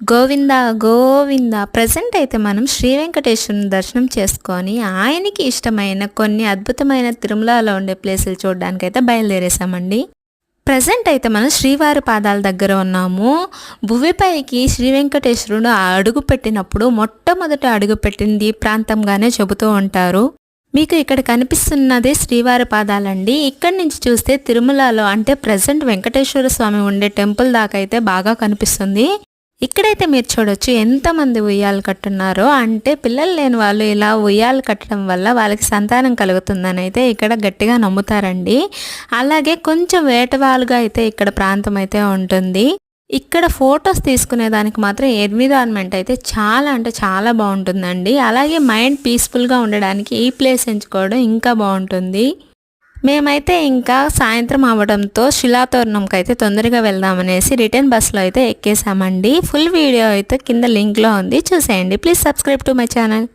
Govinda Govinda. Present అయితే మనం శ్రీ వెంకటేశ్వరుని దర్శనం చేసుకొని ఆయనకి ఇష్టమైన కొన్ని అద్భుతమైన తిరుమలలో ఉండే ప్లేసులు చూడడానికి అయితే బయలుదేరేసామండి ప్రజెంట్ అయితే మనం శ్రీవారి పాదాల దగ్గర ఉన్నాము. భువిపైకి శ్రీ వెంకటేశ్వరుడు అడుగు పెట్టినప్పుడు మొట్టమొదట అడుగు పెట్టింది ప్రాంతంగానే చెబుతూ ఉంటారు. మీకు ఇక్కడ కనిపిస్తున్నదే శ్రీవారి పాదాలండి. ఇక్కడి నుంచి చూస్తే తిరుమలలో అంటే ప్రజెంట్ వెంకటేశ్వర స్వామి ఉండే టెంపుల్ దాకా అయితే బాగా కనిపిస్తుంది. ఇక్కడైతే మీరు చూడొచ్చు ఎంతమంది ఉయ్యాలు కట్టున్నారో. అంటే పిల్లలు లేని వాళ్ళు ఇలా ఉయ్యాలు కట్టడం వల్ల వాళ్ళకి సంతానం కలుగుతుందని అయితే ఇక్కడ గట్టిగా నమ్ముతారండి. అలాగే కొంచెం వేటవాలుగా అయితే ఇక్కడ ప్రాంతం అయితే ఉంటుంది. ఇక్కడ ఫొటోస్ తీసుకునే దానికి మాత్రం ఎన్విరాన్మెంట్ అయితే చాలా అంటే చాలా బాగుంటుందండి. అలాగే మైండ్ పీస్ఫుల్గా ఉండడానికి ఈ ప్లేస్ ఎంచుకోవడం ఇంకా బాగుంటుంది. మేమైతే ఇంకా సాయంత్రం అవడంతో శిలాతోరణంకి అయితే తొందరగా వెళ్దామనేసి రిటర్న్ బస్సులో అయితే ఎక్కేసామండి. ఫుల్ వీడియో అయితే కింద లింక్లో ఉంది. చూసేయండి. Please subscribe to my channel.